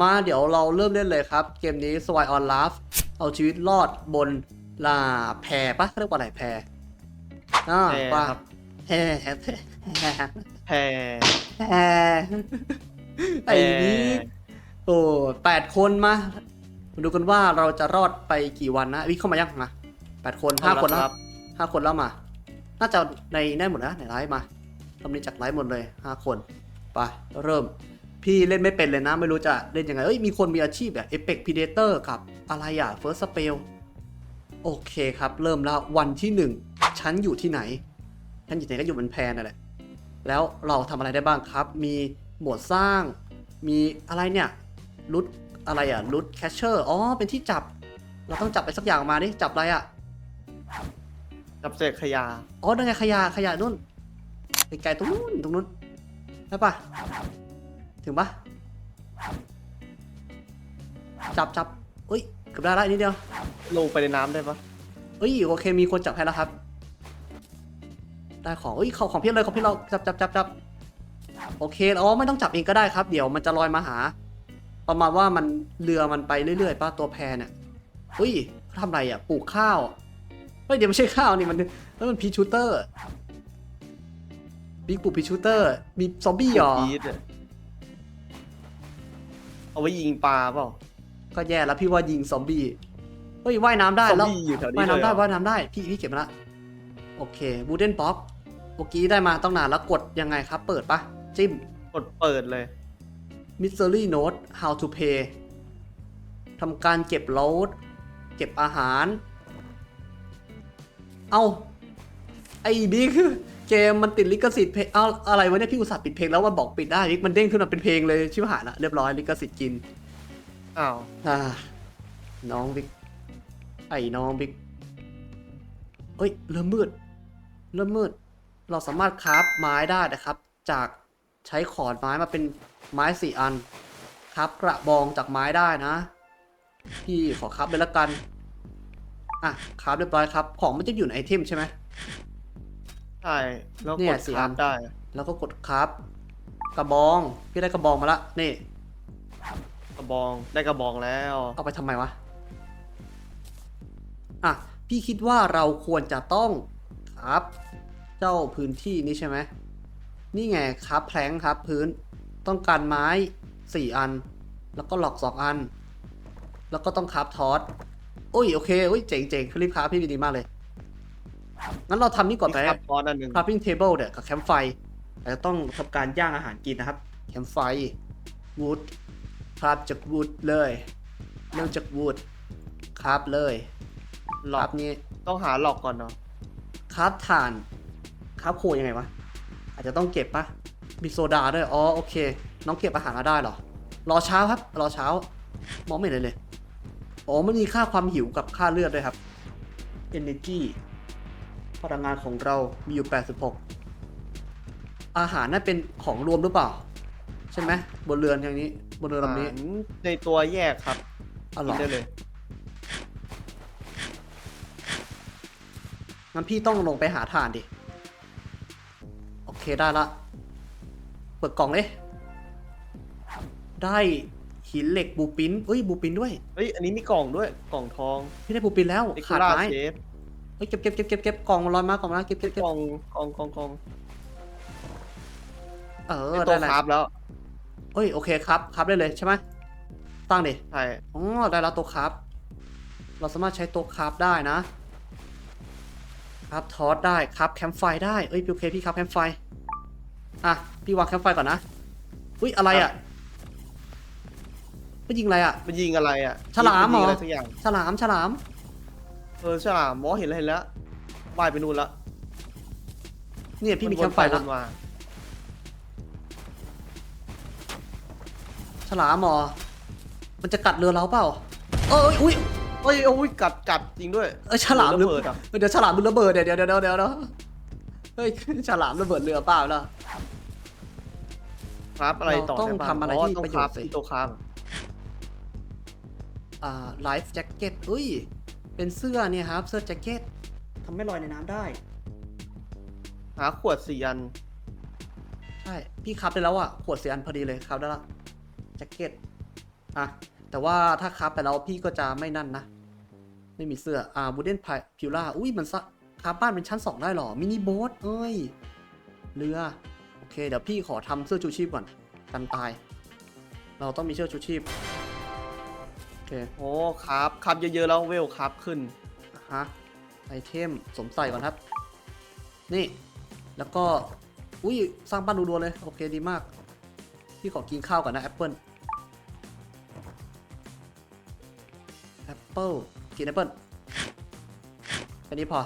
มาเดี๋ยวเราเริ่มเล่นเลยครับ เกมนี้ s w i on Life เอาชีวิตรอดบนลาแพปะเขาเรียกว่าอะไรแพอ่าแพป่ะครับแพแพแพแพรแพไอ้นี้โอ้แปดคนมามาดูกันว่าเราจะรอดไปกี่วันนะวิเข้ามายังมาแปดคนห้าคนแล้วครับห้าคนแล้วมา น่าจะในได้หมดนะในไลฟ์มาทำนี้จากไลฟ์หมดเลยห้าคน ไป เริ่ม พี่เล่นไม่เป็นเลยนะ ไม่รู้จะเล่นยังไง เอ้ย มีคนมีอาชีพแบบเอ p ป c Predator กับอะไรอะ First Spell โอเคครับ เริ่มแล้ววันที่หนึ่งฉันอยู่ที่ไหน ฉันอยู่ที่ไหนก็อยู่บนแพนั่นแหละ แล้วเราทำอะไรได้บ้างครับ มีหมวดสร้าง มีอะไรเนี่ยรุดอะไรอะรุดแคชเชอร์ อ๋อ เป็นที่จับ เราต้องจับไปสักอย่างมาดิ จับอะไรอะ จับเศษขยะ อ๋อนั่นไงขยะขยะนู่นไกลๆตรงนู้นตรงนู้นได้ปะ ถึงปะจับจับเอ้ยเกือบได้ละอีกนิดเดียว ลงไปในน้ำได้ปะเอ้ยโอเคมีคนจับให้แล้วครับ ได้ของเอ้ยของของพี่เลยของพี่เราจับจับจับจับโอเคอ๋อไม่ต้องจับเองก็ได้ครับ เดี๋ยวมันจะลอยมาหา ประมาณว่ามันเรือมันไปเรื่อยๆป้าตัวแพเนี่ยเฮ้ยเขาทำอะไรอะปลูกข้าวเฮ้ยเดี๋ยวไม่ใช่ข้าวนี่มันแล้วมันพีชูเตอร์บิ๊กปลูกพีชูเตอร์มีซอมบี้เหรอพีทอะ เอาไว้ยิงปลาเปล่าก็แย่แล้วพี่ว่ายิงซอมบี้เฮ้ยว่ายน้ำได้ซอมแล้วบี้อยู่แถวนี้ว่ายเลยน้ำได้เหรอว่ายน้ำได้พี่พี่เก็บมาละโอเคบูเดนบ็อกเมื่อกี้ได้มาต้องนานแล้วกดยังไงครับ เปิดปะจิ้ม กดเปิดเลย Mystery Note How to Pay ทำการเก็บโลดเก็บอาหาร เอาไอ้บิ๊ก เกมมันติดลิขสิทธิ์เพลงเอาอะไรวะเนี่ยพี่อุตส่าห์ปิดเพลงแล้วมันบอกปิดได้บิ๊กมันเด้งขึ้นมาเป็นเพลงเลยชิบหายละเรียบร้อยลิขสิทธิ์กินอ้าวอ่าน้องบิ๊กไอ้น้องบิ๊กเฮ้ยเริ่มมืดเริ่มมืด เราสามารถคราฟไม้ได้นะครับ จากใช้ขอนไม้มาเป็นไม้สี่อันครับกระบองจากไม้ได้นะ พี่ขอคราฟเลยละกัน อะคราฟเรียบร้อยครับ ของมันจะอยู่ในไอเทมใช่ไหม ใช่ แล้วเนี่กยดสี่คราอัฟนได้ แล้วก็กดคราฟกระบอง พี่ได้กระบองมาละ นี่ กระบองได้กระบองแล้ว เอาไปทำไมวะ อะ พี่คิดว่าเราควรจะต้องครับ เจ้าพื้นที่นี้ใช่ไหม นี่ไงครับแพลงครับพื้น ต้องการไม้4อัน แล้วก็หลอก2อัน แล้วก็ต้องคราฟทอสโอ้ยโอเคโอ้ยเจ๋งเจ๋งรีบคราฟพี่ดีมากเลย งั้นเราทำนี่ก่อนมีไปคราฟพอสอันหนึ่ง crafting table เนี่ยกับแคมป์ไฟอาจจะต้องทำการย่างอาหารกินนะครับ แคมป์ไฟ wood คราฟจาก wood เลยเริ่มจาก wood คราฟเลยหคลอรากฟนี้ต้องหาหลอกก่อนเนาะคราฟถ่านคราฟโคยังไงวะ อาจจะต้องเก็บปะมีโซดาด้วย อ๋อโอเค น้องเก็บอาหารมาได้เหรอ รอเช้าครับ รอเช้า มองไม่เห็นเลยเลย อ๋อมันมีค่าความหิวกับค่าเลือดด้วยครับ energy พ ลังงานของเรามีอยู่ 86 อาหารนั่นเป็นของรวมหรือเปล่า ใช่ไหมบนเรือนอย่างนี้ บนเรือลำนี้อาหารในตัวแยกครับอ๋อเหรกินอได้เลย งั้นพี่ต้องลงไปหาถ่านดิ โอเคได้ละ เปิดกล่องเลยได้หินเหล็กบูปินเอ้ยบูปินด้วย เฮ้ย อันนี้มีกล่องด้วย กล่องทอง พี่ได้บูปินแล้ว เอ็กขาดซ์ราไม้ เชฟ เฮ้ยเก็บเก็บเก็บเก็บเก็บกล่องมันลอยมากล่องมาเก็บเก็บเก็บกล่องกล่องกล่องกล่องเออเป็นตัได้วแล้วคราฟแล้วเอ้ยโอเคครับครับได้เลยใช่ไหมตั้งดิใช่อ๋อได้แล้วตัวครับ เราสามารถใช้ตัวครับได้นะ ครับทอสได้ครับแคมป์ไฟได้เอ้ยโอเคพี่ครับแคมป์ไฟอะพี่วางแคมป์ไฟก่อนนะอุ้ยอะไรอะไม่ยิงอะไรอะมันยิงอะไรอะฉลามเหรอนยิงอะไรสักอย่างฉลามฉลาม เออฉลามมอเห็นแล้วเห็นแล้วว่ายไปนู่นละเนี่ยพี่มีแคมป์ไฟวแล้วนมาฉลามเหรอมันจะกัดเรือเราเปล่าเอ้ยอุ้ยเฮ้ยโอ้ยกัดกัดจริงด้วยเอ้ยฉลามหรือระเบิดอะเดี๋ยวฉลามมันระเบิดเดี๋ยวเดี๋ยวเดี๋ยวเดี๋ยวเดี๋ยวเฮ้ยฉลามระเบิดเรือเปล่าแล้วครับอะไรต่อเราต้องด้บ้าทำอะไรอ๋อที่ต้องประโยคชน์รับสิที่ตัวครับอ่าไลฟ์แจ็คเก็ตเอ้ย เป็นเสื้อเนี่ยครับ เสื้อแจ็คเก็ตทำให้ลอยในน้ำได้ หาขวดสี่อัน ใช่ พี่ครับได้แล้วอะ ขวดเสียอันพอดีเลยครับได้ละแจ็คเก็ต อะ แต่ว่าถ้าคราฟไปแล้วพี่ก็จะไม่นั่นนะ ไม่มีเสื้อ อ่าบูเดนพิวล่า อุ้ยมันซะคราฟบ้านเป็นชั้นสองได้เหรอ มินิโบ๊ทเอ้ย เรือ โอเค เดี๋ยวพี่ขอทำเสื้อชูชีพก่อน กันตาย เราต้องมีเสื้อชูชีพโอ เคโอ้ครับครับเยอะๆแล้วเวลครับขึ้นอะฮะไอเทมสมใส่ก่อนครับ นี่ แล้วก็ อุ้ยสร้างบ้านรัวๆเลย โอเคดีมาก พี่ขอกินข้าวก่อนนะแอปเปิลแอปเปิลกินแอปเปิลแค่นี้พอ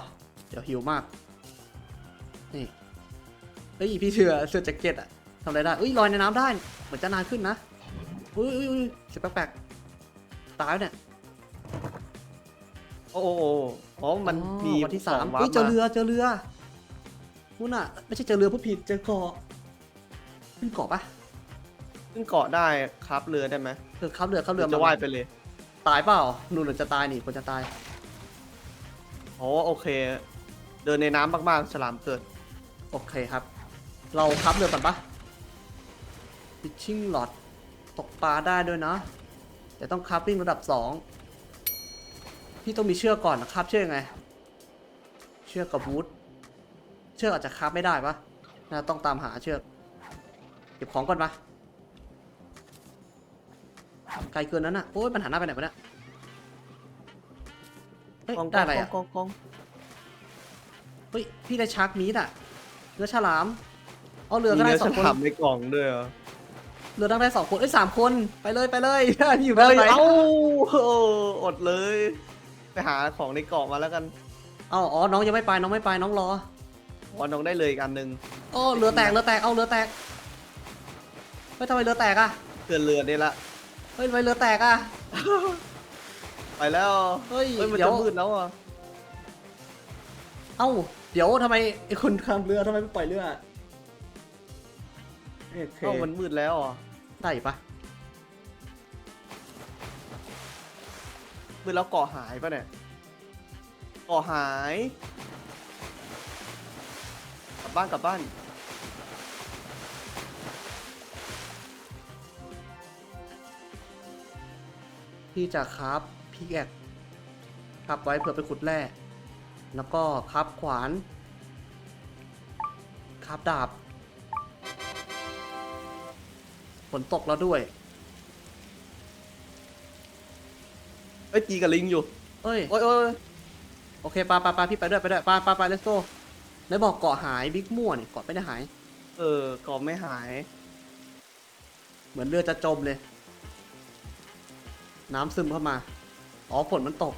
เดี๋ยวหิวมาก นี่ เฮ้ย พี่เสือเสื้อแจ็คเก็ตอะทำอะไรได้เอ้ยลอยในน้ำได้ เหมือนจะนานขึ้นนะ อุ้ยอุ้ยอุ้ยเสียแปลกๆ ตายแล้วเนี่ยโอ้โหอ๋อมันอ๋อมีวันที่สามขงวร์ปเฮ้ยเจอมาเรือเจอเรือนู่นน่ะ ไม่ใช่เจอเรือผู้ผิดเจอเกาะขึ้นเกาะปะขึ้นเกาะได้ครับเรือได้ไหมเออขับเรือขับหเรืรืออจะว่ายไปเลยตายเปล่าหนูหนูจะตายนี่คนจะตายโอ้โอเค เดินในน้ำมากๆฉลามเกิด โอเคครับ เราขับเรือก่อนปะ fishing rod ตกปลาได้ด้วยนะ แต่ต้องคับปิ้งระดับสองพี่ต้องมีเชือกก่อนนะครับเชือกยังไง เชือกกับวูดเชือกอาจจะคับไม่ได้ปะน่าต้องตามหาเชือกเก็บของก่อนปะไกลเกินนั้นอะโอ้ยมันหันหน้าไปไหนวะเนี่ยเฮ้ยกองได้อะไรอะกองกองเฮ้ยพี่ได้ชาร์กมีดอะเนื้อฉลามเอาเรือมีก็ได้เนื้อสฉองคนลามในกล่องด้วยเหรอ เรือนั่งได้สองคนเอ้ยสามคนไปเลยไปเลยพี่อยู่เฮ้ด้านยไหนเอ้าโอ้อดเลย ไปหาของในเกาะมาแล้วกันเอาอ๋อน้องยังไม่ไปน้องไม่ไปน้องรอวันน้องได้เลยอีกอันหนึ่งโอ้เรือแตกเรือแตกเอาเรือแตกเฮ้ยทำไมเรือแตกอะเกินเรือได้ละ เฮ้ยทำไมเรือแตกอะไปแล้วเฮ้ยเฮ้ยมันเดี๋ยจะวมืดแล้วอะเอ้าเดี๋ยวทำไมไอ้คนข้ามเรือทำไมไม่ปล่อยเรือโอเค เอ้ามันมืดแล้วอะ ได้ปะมืดแล้วเกาะหายปะเนี่ยเกาะหาย กลับบ้านกลับบ้าน พี่จะครับพี่แอกครับไว้เผื่อไปขุดแร่ แล้วก็ครับขวาน ครับดาบ ฝนตกแล้วด้วย เอ้ยตีกับลิงอยู่เอ้ย โอ้ยโอ้ยโอเคปาปาปาพี่ไปด้วยไปด้วยปาปาปาเลสโก้แล้วบอกเกาะหายบิ๊กมั่วนี่เกาะไม่ได้หาย เออเกาะไม่หาย เหมือนเรือจะจมเลย น้ำซึมเข้ามา อ๋อฝนมันตก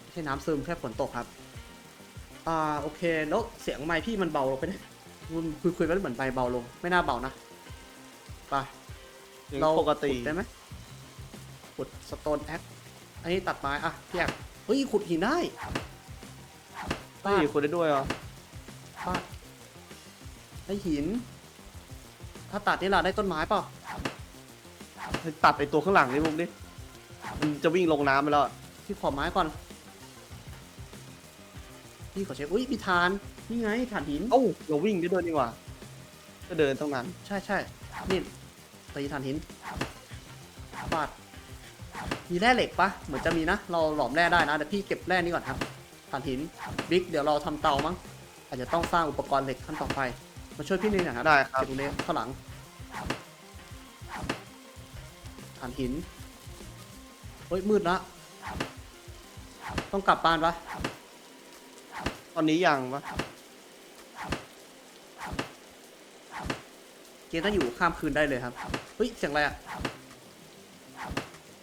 ไม่ใช่น้ำซึมแค่ฝนตกครับ อ่าโอเคแล้วเสียงไมค์พี่มันเบาลงไปเนี่ยมันคุยคุยไปแล้วเหมือนไมค์เบาลง ไม่น่าเบานะ ไปยัง เราปกติขุดได้ไหมขุดสโตนแอคอันนี้ตัดไม้อะพี่แอกเฮ้ยขุดหินได้เฮ้ยคนได้ด้วยเหรอป้าได้หิน ถ้าตัดนี่ล่ะได้ต้นไม้เปล่าเฮ้ยตัดไอตัวข้างหลังนี่มุกดิมันจะวิ่งลงน้ำไปแล้วอะพี่ขอไม้ก่อนพี่ขอเช็คอุ้ยมีฐาน นี่ไงฐานหิน เอ้าเราวิ่งได้ด้วยนี่หว่าก็เดินต้องนั้น ใช่ใช่นี่ ตีฐานหินฟาดมีแร่เหล็กปะเหมือนจะมีนะ เราหลอมแร่ได้นะเดี๋ยวพี่เก็บแร่นี้ก่อนครับฐานหินบิ๊กเดี๋ยวเราทำเตามั้งอาจจะต้องสร้างอุปกรณ์เหล็กขั้นต่อไปมาช่วยพี่นิดหน่อยครับได้ครับเก็บตรงนี้ข้างหลังฐานหินเฮ้ยมืดละต้องกลับบ้านปะตอนนี้ยังปะ เกมต้องอยู่ข้ามคืนได้เลยครับเฮ้ยเสียงอะไรอะ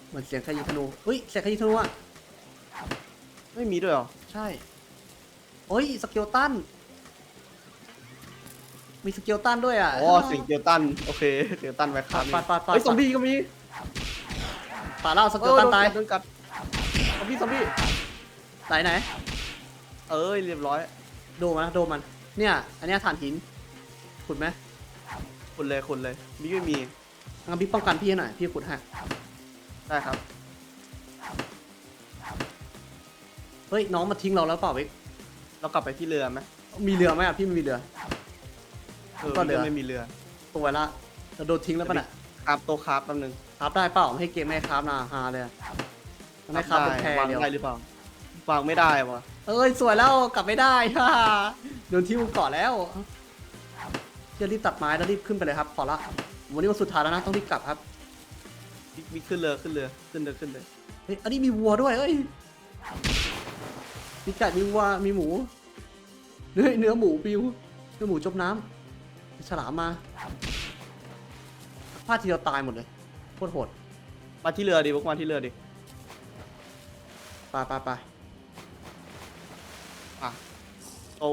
เหมือนเสียงใครยิงธนูเฮ้ยเสียงใครยิงธนูอะไม่มีด้วยเหรอใช่โอ้ยสเกลตันมีสเกลตันด้วยอะอ๋อเสิงเกียวตันโอเคเกียวตันไว้ครับปาดปาดปาดเฮ้ยซอมบี้ก็มีป่าเล่าสเกเอลอตันโดนตายกัดโดนกัดซอมบี้ซอมบี้ไหนไหนเอ้ยเรียบร้อย โดมันนะโดมัน เนี่ย อันเนี้ยฐานหินขุดไหม คุณเลยคุณเลยนี่ไม่มีงั้นพี่ป้องกันพี่ให้หน่อยพี่ขุดให้ได้ครับ เฮ้ยน้องมาทิ้งเราแล้วเปล่าวิกเรากลับไปที่เรือไหมมีเรือไหมอะพี่ไม่มีเรือ เออก็เรือ ไม่มีเรือตัวไว้ละเราโดนทิ้งแล้วป่ะน่ะคราบโตะคราบแป๊บนึงครับได้เปล่าไม่ให้เกมไม่ให้ครับนะฮาเลยมันให้ครับเป็นแพรวางเดียวได้หรือเปล่าวางไม่ได้วะเอ้ยสวยแล้วกลับไม่ได้ฮ่าโดนทิ้วเกาะแล้ว จะรีบตัดไม้แล้วรีบขึ้นไปเลยครับ ขอละวันนี้วันสุดท้ายแล้วนะต้องรีบกลับครับ มีมีขึ้นเรือขึ้นเรือขึ้นเรือขึ้นเลยเฮ้ยอันนี้มีวัวด้วยเอ้ยมีไก่มีวัวมีหมูเฮ้ยเนื้อหมูปิวเนื้อหมูจมน้ำมีฉลามมาพลาดทีเดียวตายหมดเลยโคตรโหดมาที่เรือดิพวกมาที่เรือดิไปไปไปอะโอ้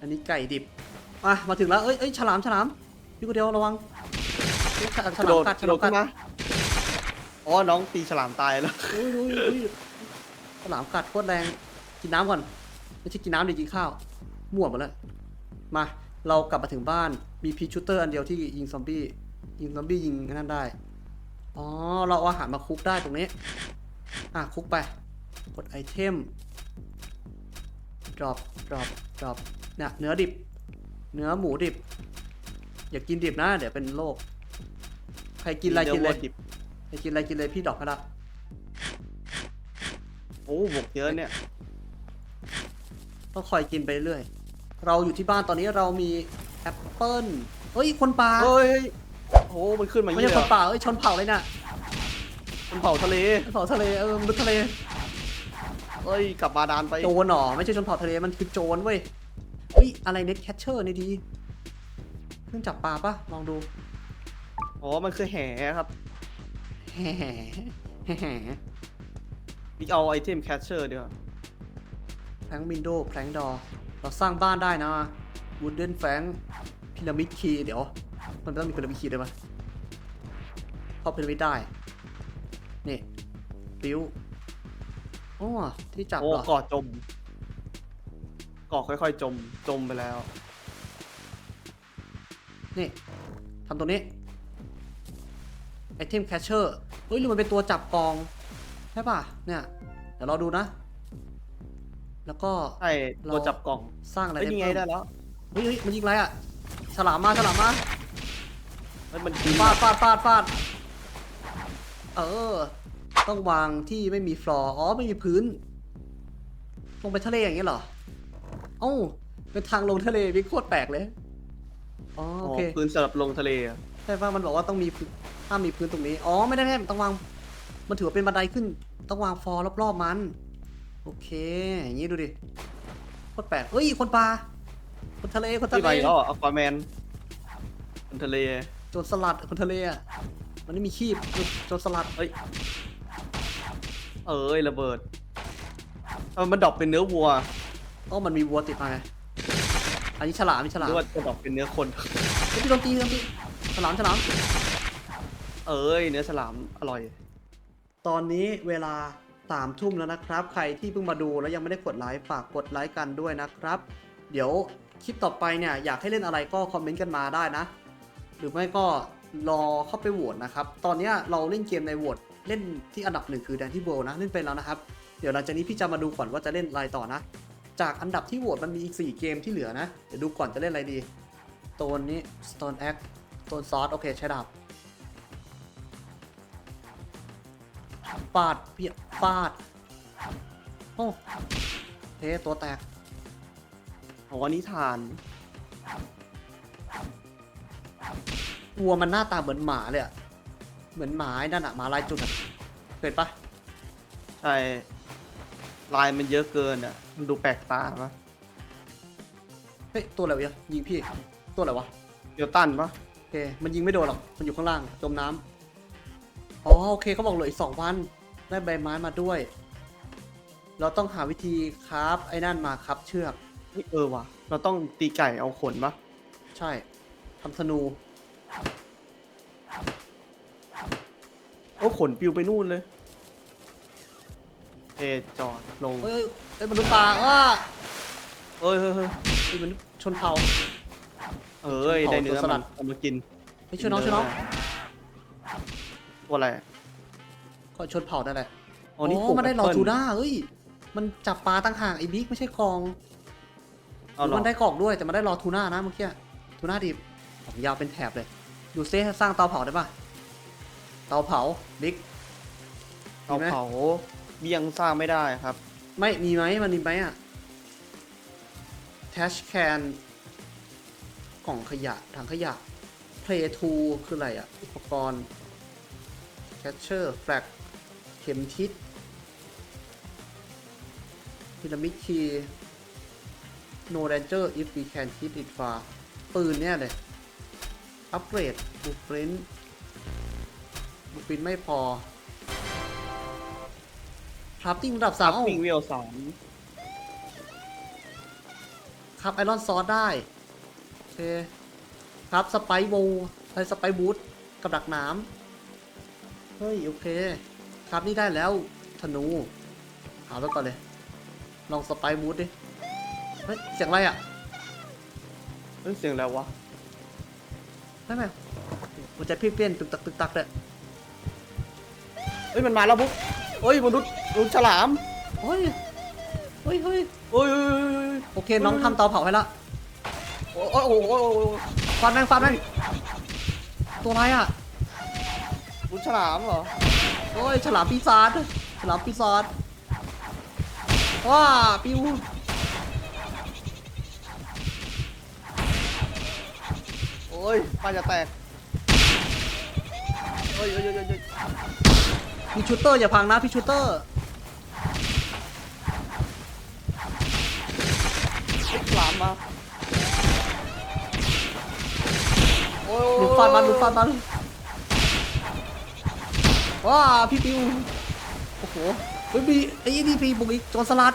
อันนี้ไก่ดิบ อะมาถึงแล้วเอ้ยเอ้ยฉลามฉลามพี่คนเดียวระวังเฮ้ยฉลามฉกระลาโดมดกัดกฉระโดลามดกัขึ้ดนมาอ๋อน้องตีฉลามตายแล้วอุ้ยอุ้ยอุ้ยฉลามกัดโคตรแรงกินน้ำก่อนไม่ใช่กินน้ำเดี๋ยวกินข้าวมั่วหมดแล้วมาเรากลับมาถึงบ้านมีพีชูเตอร์อันเดียวที่ยิงซอมบี้ยิงซอมบี้ยิงไอ้นั่นได้อ๋อเราเอาอาหารมาคลุกได้ตรงนี้อะคลุกไปกดไอเทม drop drop drop เนี่ยเนื้อดิบ เนื้อหมูดิบ อย่ากินดิบนะ เดี๋ยวเป็นโรคใครกินอะไรกินเลยดิบใครกินอะไรกินเลยพี่ดอกให้ละโอ้บวกเยอะเนี่ยต้องคอยกินไปเรื่อย เราอยู่ที่บ้านตอนนี้เรามีแอปเปิ้ลเฮ้ยคนป่าเฮ้ยโอ้มันขึ้นมาอย่างไม่นี้ใช่เลยคนเหรอป่าเอ้ยชนเผ่าเลยน่ะมันเผาทะเลชนเผ่าทะเลเออมนุษย์ทะเลเอ้ยกลับมาดานไปโจรหรอไม่ใช่ชนเผ่าทะเลมันคือโจรเว้ย เฮ้ย อะไรเน็ตแคชเชอร์นี่ดีเครื่องจับปลาปะลองดู อ๋อ มันคือแห่ครับ แห่แห่นี่เอาไอเทมแคชเชอร์ดีกว่าแพลงวินโดว์แพลงดอเราสร้างบ้านได้นะวูดเดนแฟงพีระมิดคีเดี๋ยว มันต้องมีพีระมิดคีด้วยปะเข้าพีระมิดได้ นี่ ปิวอ๋อที่จับโอ้เหรอเกาะจม เกาะค่อยๆ จม จมไปแล้ว นี่ทำตรงนี้ไอเทมแคชเชอร์เฮ้ยหรือมันเป็นตัวจับกอง ใช่ป่ะ เนี่ย เดี๋ยวเราดูนะ แล้วก็ใช่เราตัวจับกล่องสร้างอะไรไอ้ยได้นี่ไงเพิ่มได้แล้วเฮ้ยเฮ้ยมันยิงอะไรอะฉลามมาฉลามมาเฮ้ยมันกินฟาดฟาดฟาดฟาดเออ ต้องวางที่ไม่มีฟลอร์อ๋อ ไม่มีพื้น ลงไปทะเลอย่างเงี้ยเหรอเอ้าเป็นทางลงทะเลวิโคตรแปลกเลยอ๋ออ๋โออเคพื้นสำหรับลงทะเลอะใช่ป่ะมันบอกว่าต้องมีพื้นห้ามมีพื้นตรงนี้อ๋อไม่ได้แม่ต้องวาง มันถือว่าเป็นบันไดขึ้น ต้องวางฟลอร์รอบๆมัน โอเค อย่างงี้ดูดิโคตรแปลกเฮ้ยคนปลาคนทะเลคนทะที่เล ไปแล้วอะอควาแมนบนทะเล โจรสลัดคนทะเลอะ มันไม่มีคีบโจรสลัดเอ้ย เอ้ยระเบิดเออมันดรอปเป็นเนื้อวัว อ๋อมันมีวัวติดมาไงอันนี้ฉลามมีฉหลามรือว่าจะดรอปเป็นเนื้อคน เฮ้ยพี่โดนตีโดนตีฉลามฉลาม เอ้ย เนื้อฉลามอร่อย ตอนนี้เวลาสามทุ่มแล้วนะครับ ใครที่เพิ่งมาดูแล้วยังไม่ได้กดไลค์ฝากกดไลค์กันด้วยนะครับ เดี๋ยวคลิปต่อไปเนี่ยอยากให้เล่นอะไรก็คอมเมนต์กันมาได้นะ หรือไม่ก็รอเข้าไปโหวตนะครับ ตอนเนี้ยเราเล่นเกมในโหวตเล่นที่อันดับหนึ่งคือแดนที่โบนะเล่นไปแล้วนะครับ เดี๋ยวหลังจากนี้พี่จะมาดูก่อนว่าจะเล่นอะไรต่อนะ จากอันดับที่โหวตมันมีอีก 4 เกมที่เหลือนะ เดี๋ยวดูก่อนจะเล่นอะไรดีตัวนี้ Stone Axe Stone Sword โอเค ใช้ดาบฟาดเพียฟาดโอ้เทตัวแตกอ๋อนิทานวัวมันหน้าตาเหมือนหมาเลยอะเหมือนหมาไอ้นั่นอะหมาลายจุดอะเคยปะใช่ ลายมันเยอะเกินอะมันดูแปลกตาปะเฮ้ยตัวอะไรวะยิงพี่ตัวอะไรวะเดียวตันปะโอเคมันยิงไม่โดนหรอกมันอยู่ข้างล่างจมน้ำอ๋อโอเคเขาบอกเหลืออีกสองวันได้ใบไม้มาด้วย เราต้องหาวิธีคราฟไอ้นั่นมาครับเชือกเฮ้ยเออว่ะ เราต้องตีไก่เอาขนปะใช่ทำธนูโอ้ขนปิวไปนู่นเลย เอะจอดลงเฮ้ยเฮ้ยมนุษย์ปลาอ้าเอ้ยเฮ้ยเฮ้ยเฮ้ยมนุษย์ชนเผ่า เอ้ยได้เนื้อตัวสลัมันดเอามากินเฮ้ยช่วยน้องช่วยน้องตัวอะไรก็ชนเผ่านั่นแหละอ๋อนี่ปลูกมันได้แอปรอเปิ้ลทูน่าเฮ้ย มันจับปลาตั้งห่างไอ้บิ๊กไม่ใช่กองเอาเหรอมันได้กรอกด้วยแต่มันได้รอทูน่านะเมื่อกี้ทูน่าดิบผมยาวเป็นแถบเลย ดูซิสร้างเตาเผาได้ปะเตาเผาบิ๊กเตามีไหมเผาเบี้ ยังสร้างไม่ได้ครับ ไม่มีไหมมันมีไหมอะแทชแคนกล่องขยะถังขยะ Play to คืออะไรอะอุปกรณ์ Catcher Flag เข็มทิศพีระมิดคีย์ No danger if we can hit it far ปืนเนี่ยเลยอัปเกรดบูปรินบูปรินไม่พอ คราฟติ้งระดับสามวิ่งเวลสามครับไอรอนซอสได้ โอเค ครับสไปโวไอสไปบูทกับดักน้ำเฮ้ย โอเค ครับนี่ได้แล้วธนูหาไว้ก่อนเลย ลองสไปบูทดิ เฮ้ย เสียงอะไรอะเฮ้ยเสียงอะไรวะได้ไหมหัวใจพี่เปี้ยนตึกตักตึกตักเลยเฮ้ย มันมาแล้วบุ๊กเฮ้ย มนุษย์ มนุษย์ฉลามเฮ้ยเฮ้ยเฮ้ยเฮ้ยเฮ้ยเฮ้ยเฮ้ยโอเคน้องทำเตาเผาให้ละโอ้ยโอ้ยโอ้ยโอ้ยโอ้ยฟันแม่งฟันแม่งตัวอะไรอะมนุษย์ฉลามเหรอโอ้ยฉลามปีศาจฉลามปีศาจว้าปิวโอ้ยป้าจะแตกเฮ้ยเฮ้ยเฮ้ยเฮ้ยเฮ้ยพี่ชูเตอร์อย่าพังนะพี่ชูเตอร์ ฉลา มมาโอ้ยหลุดฟันมันหลุดฟันมันว้าพี่ปิวโอ้โหเฮ้ยมีไอ้นี่พี่บุกอีกโจรสลัด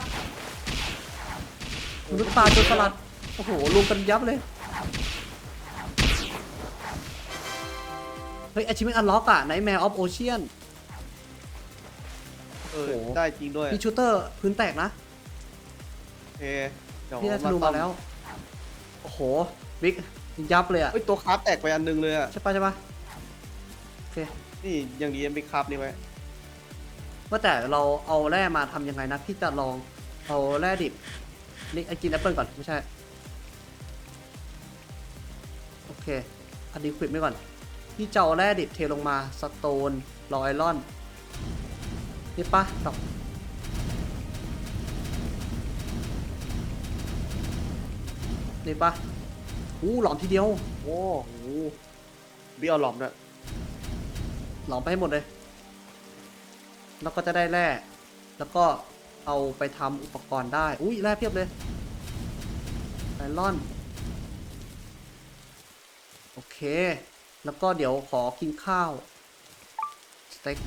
มนุษย์ป่าโจรสลัดโอ้โหรวมกันยับเลยเฮ้ย achievement unlock อะ Nightmare of Ocean เออโอ้โหได้จริงด้วยพี่ชูเตอร์พื้นแตกนะโอเคเดี๋ยวพี่ได้ธนูซ่อมาแล้ว โอ้โห บิ๊กยับเลยอะเฮ้ยตัวคราฟแตกไปอันหนึงเลยอะ ใช่ปะใช่ปะโอเค นี่ยังดียังมีคราฟนี่ไว้ว่าแต่เราเอาแร่มาทำยังไงนะพี่จะลองเอาแร่ดิบนี่ไอ้กินแอปเปิลก่อนไม่ใช่ โอเค อันนี้ควิดไว้ก่อน พี่จะเอาแร่ดิบเทลงมาสโตนลอยลอน นี่ปะดอก นี่ปะอู้หลอมทีเดียว โอ้โหเบี้ยวหลอมด้วยหลอมไปให้หมดเลย แล้วก็จะได้แร่แล้วก็เอาไปทำอุปกรณ์ได้ อุ้ยแร่เพียบเลยไอรอน โอเค แล้วก็เดี๋ยวขอกินข้าว สเต็ก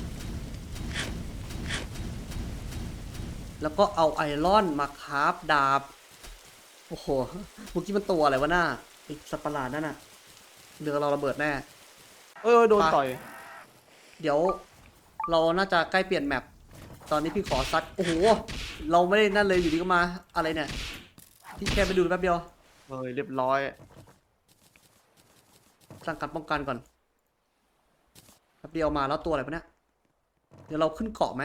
แล้วก็เอาไอรอนมาคราฟดาบ อ้โหเมื่อกี้มันตัวอะไรวะหน้าไอ้สัตว์ประหลาดนั่นน่ะเรือเราระเบิดแน่ เอ้ยเอ้ยโดนไปต่อย เดี๋ยว เราน่าจะใกล้เปลี่ยนแมปตอนนี้พี่ขอซัด โอ้โห เราไม่ได้นั่นเลยอยู่ดีก็มา อะไรเนี่ย พี่แค่ไปดูแป๊บเดียวเฮ้ยเรียบร้อย สร้างการป้องกันก่อน แป๊บเดียวมาแล้วตัวอะไรปะเนี่ย เดี๋ยวเราขึ้นเกาะไหม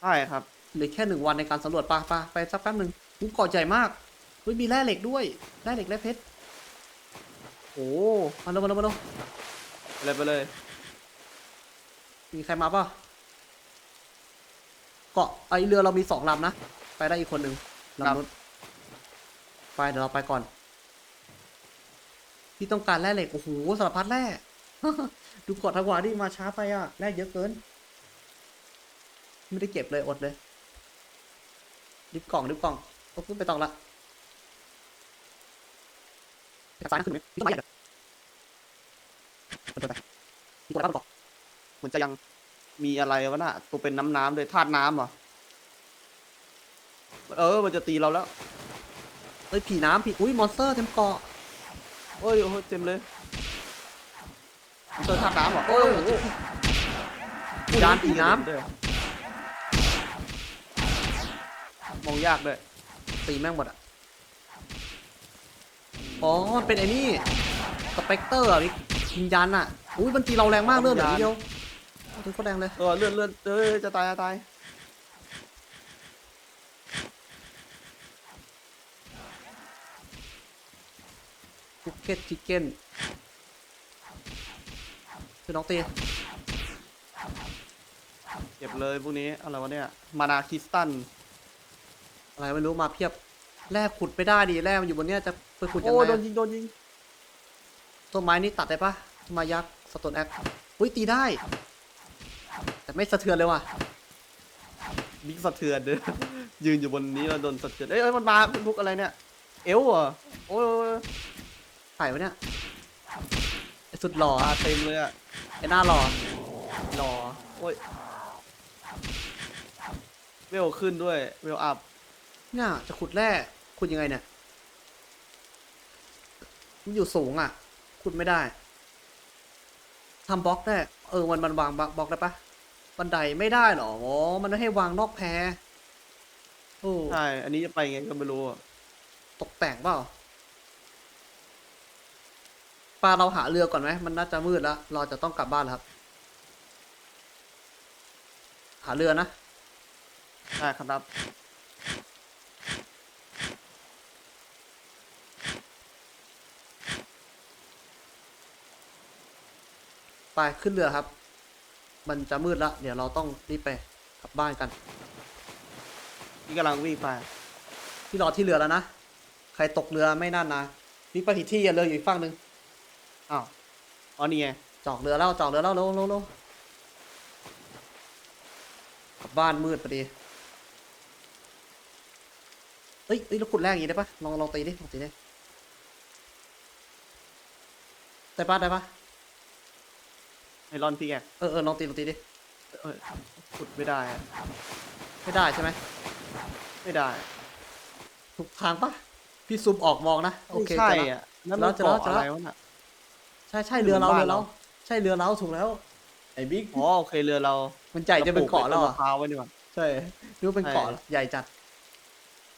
ใช่ครับ เหลือแค่หนึ่งวันในการสำรวจปะปะไปสักแป๊บหนึ่ง หูเกาะใหญ่มากเฮ้ยมีแร่เหล็กด้วยแร่เหล็กแร่เพชรโอ้มาเร็วมาเร็วมาเร็วอะไรไปเลย มีใครมาปะเกาะไอเรือเรามีสองลำนะ ไปได้อีกคนหนึ่งลำนู้นไปเดี๋ยวเราไปก่อน พี่ต้องการแร่เหล็ก โอ้โหสารพัดแร่ดูกดทางขวาดิมาช้าไปอะแร่เยอะเกิน ไม่ได้เก็บเลยอดเลยดิบกล่องดิบกล่อง ก็ขึ้นไปต่อละไปซ้ายนะขึ้นไหมพี่ต้องมาใหญ่เลยเปิดไปพี่กดแล้วก็บอกเหมือนจะยังมีอะไรวะน่ะตัวเป็นน้ำน้ำเลยธาตุน้ำเหรอเออ มันจะตีเราแล้วเอ้ยผีน้ำผีอุ้ยมอนสเตอร์เต็มเกาะเอ้ยโอ้ยเต็มเลยเจอธาตุน้ำเหรอโอ้ยโอ้โหยานผีน้ด้วยมองยากด้วย ตีแม่งหมดอะ อ๋อ มันเป็นไอ้นี่สเปกเตอร์อะวิวิญญาณอะ อุ้ยมันตีเราแรงมากเลือดเหลือนิดเดียวถึงก็แรงเลยตัวเลื่อนเลื่อนเอ้ยจะตายจะตายคุกเก็ตชิคเก้นคือน้องตีเก็บเลยพวกนี้ อะไรวะเนี่ย มานาคริสตัน อะไรไม่รู้มาเพียบแร่ขุดไม่ได้ดิแร่มันอยู่บนเนี้ยจะไปขุดยังโอ้ไงโดนอะยิงโดนยิงต้นไม้นี่ตัดได้ปะต้นไมายักษ์สโตนแอคอุ้ยตีได้ แต่ไม่สะเทือนเลยว่ะบิ๊กสะเทือนเด้อยืนอยู่บนนี้แล้วโดนสะเทือนเอ้ยเอ้ยมันมาเป็นพวกอะไรเนี่ย เอลเหรอโอ้ยโอ้ยโอ้ยไข่วะเนี่ยไอ้สุดหล่อมาอะเต็มเลยอะไอ้หน้าหล่อหล่อโอ้ยเวลขึ้นด้วยเวลอัพ เนี่ยจะขุดแร่ขุดยังไงเนี่ย มันอยู่สูงอะ ขุดไม่ได้ทำบล็อกได้เออมันมันวางบล็อกได้ปะบันไดไม่ได้เหรออ๋อมันไม่ให้วางนอกแพโอ้ใช่ อันนี้จะไปไงก็ไม่รู้อะตกแต่งเปล่าปลาเราหาเรือก่อนไหมมันน่าจะมืดแล้ว เราจะต้องกลับบ้านแล้วครับ หาเรือนะใช่ครับ ไปขึ้นเรือครับ มันจะมืดแล้วเดี๋ยวเราต้องรีบไปกลับบ้านกันนี่กำลังวิ่งไปพี่รอที่เรือแล้วนะ ใครตกเรือไม่นั่นนะวิ่งไปผิดที่อย่าเรืออยู่อีกฝั่งหนึ่งอ้าวอ๋อนี่ไงจอกเรือแล้วจอกเรือแล้วเร็วเร็วเร็วกลับบ้านมืดพอดีเอ้ยเอ้ยเราขุดแรกอย่างนี้ได้ปะลองลองตีดิลองตีดิได้ปะได้ปะ ไอรอนพี่แกเออเออลองตีลองตีดิเอ้ยขุดไม่ได้อะไม่ได้ใช่ไหมไม่ได้ถูกทางปะพี่ซูมออกมองนะโอไม่เคใช่เจอละอะนั่นแล้มัวนเจอเกาะแล้วเจออะแล้วไรวะน่ะใช่ใช่เรือเราบ้านเรือเราเรา ใช่เรือเราถูกแล้วไอ้บิ๊กอ๋อโอเคเรือเรา มันใหญ่จะเป็นเกาะแล้วรปอะลูกต้นมะพร้าวไว้ดีกว่าใช่นึกว่าเป็นเกาะใช่ใหญ่จัด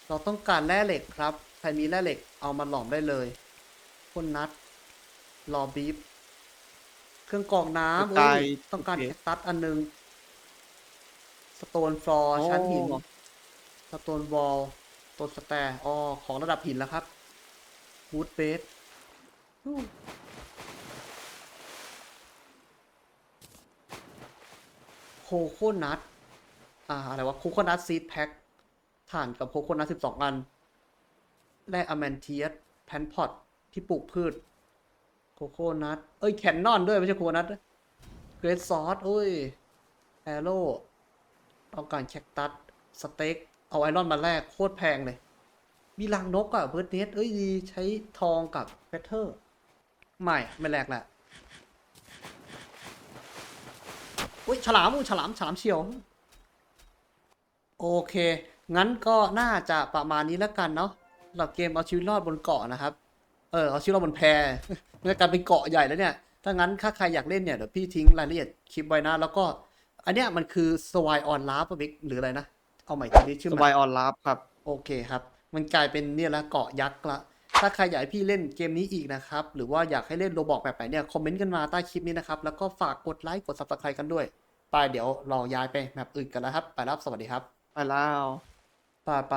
เราต้องการแร่เหล็กครับ ใครมีแร่เหล็กเอามาหลอมได้เลยพ่นนัดรอบีฟ เครื่องกรองน้ำกเอ้ายยต้องการโอเค แคคตัสอันหนึงสโตนฟลอร์ชั้นหิน อ๋อสโตนวอลต้นสแตร์อ๋อของระดับหินแล้วครับวูดเบสโคโคนัทอ่า อะไรวะ โคโคนัทซีดแพ็คถ่านกับโคโคนัทสิบสองอันแร่อะแมนเทียสแพนพอตที่ปลูกพืช โคโคนัทเอ้ยแคนนอนด้วยไม่ใช่โคโคนัทเกรดซอสโอ้ยแอโร่ต้องการแคคตัสสเต็กเอาไอรอนมาแลกโคตรแพงเลย มีรังนกอะเบิร์ดเนสเอ้ยดีใช้ทองกับเฟเธอร์ ไม่ ไม่แลกแหละอุ้ยฉลามอุ้ยฉลามฉลามเชียว โอเค งั้นก็น่าจะประมาณนี้แล้วกันเนาะสำหรับเกมเอาชีวิตรอดบนเกาะนะครับ เออเอาชีวิตรอดบนแพมันจะกลายเป็นเกาะใหญ่แล้วเนี่ย ถ้างั้นถ้าใครอยากเล่นเนี่ยเดี๋ยวพี่ทิ้งรายละเอียดคลิปไว้นะ แล้วก็อันเนี้ยมันคือสวายออนลาฟบิ๊กหรืออะไรนะ เอาใหม่ทีนี้ชื่อสมันบายออนลับครับ โอเคครับ มันกลายเป็นเนี่ยละเกาะยักษ์ละ ถ้าใครอยากให้พี่เล่นเกมนี้อีกนะครับ หรือว่าอยากให้เล่นโรบอกแบบไหนเนี่ยคอมเมนต์กันมาใต้คลิปนี้นะครับ แล้วก็ฝากกดไลค์กด subscribe กันด้วย ไปเดี๋ยวเราย้ายไปแมปอื่นกันแล้วครับ ไปแล้วสวัสดีครับไปแล้ว ไปไป